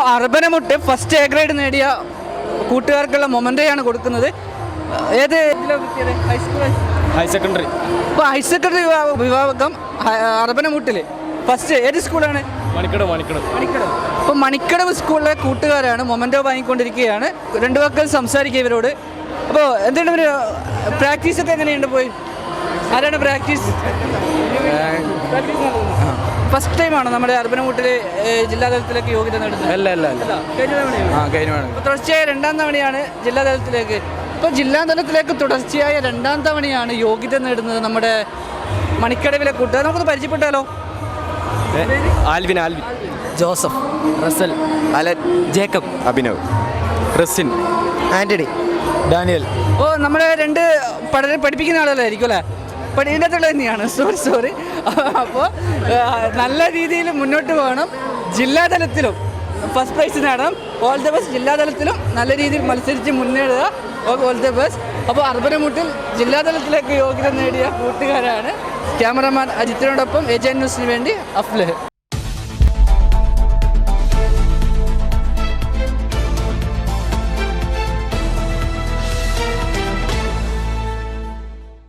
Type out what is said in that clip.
അപ്പോൾ അർബനമുട്ട് first A grade നേടിയ കൂട്ടുകാർക്കുള്ള മൊമെന്റെയാണ് കൊടുക്കുന്നത്. ഏത് ഹയർ സെക്കൻഡറി ഇപ്പോൾ ഹയർ സെക്കൻഡറി വിഭാഗം അർബനമുട്ടിൽ ഫസ്റ്റ് ഏത് സ്കൂളാണ് മണിക്കട മണിക്കട മണിക്കടവ്. അപ്പോൾ മണിക്കടവ് സ്കൂളിലെ കൂട്ടുകാരാണ് മൊമെന്റോ വാങ്ങിക്കൊണ്ടിരിക്കുകയാണ്. രണ്ടു വാക്കുകൾ സംസാരിക്കുക ഇവരോട്. അപ്പോൾ എന്താണ് ഇവർ പ്രാക്ടീസൊക്കെ എങ്ങനെയുണ്ട് പോയി? ആരാണ് പ്രാക്ടീസ് ഫസ്റ്റ് ടൈമാണ് നമ്മുടെ അർബനമുട്ടിൽ ജില്ലാ തലത്തിലേക്ക് യോഗ്യത നേടുന്നത് അല്ല അല്ല അല്ല. അല്ല, കഴിഞ്ഞ തവണയാണ് ആ കഴിഞ്ഞ തുടർച്ചയായ രണ്ടാം തവണയാണ് ജില്ലാ തലത്തിലേക്ക് ഇപ്പോൾ ജില്ലാ തലത്തിലേക്ക് തുടർച്ചയായ രണ്ടാം തവണയാണ് യോഗ്യത നേടുന്നത് നമ്മുടെ മണിക്കടവിലെ കൂട്ടുകാർ. നമുക്കൊന്ന് പരിചയപ്പെട്ടാലോ? Alvin. Alvin. Joseph Russell Allen Jacob. Abhinav. Rasin. Antony. Daniel. ഓ നമ്മളെ രണ്ട് പഠന പഠിപ്പിക്കുന്ന ആളുകളായിരിക്കും അല്ലേ? പഠിക്കുന്നതുള്ള തന്നെയാണ്. സോറി സോറി അപ്പോൾ നല്ല രീതിയിൽ മുന്നോട്ട് പോകണം. ജില്ലാതലത്തിലും ഫസ്റ്റ് പ്രൈസ് നേടണം. ഓൾ ദ ബെസ്റ്റ് ജില്ലാതലത്തിലും നല്ല രീതിയിൽ മത്സരിച്ച് മുന്നേറുക. ഓൾ ദ ബെസ്റ്റ് അപ്പോൾ അർബനമുട്ടിൽ ജില്ലാതലത്തിലേക്ക് യോഗ്യത നേടിയ കൂട്ടുകാരാണ് ക്യാമറമാൻ അജിത്തിനോടൊപ്പം ഏജൻ ന്യൂസിന് വേണ്ടി അഫ്ലഹ്.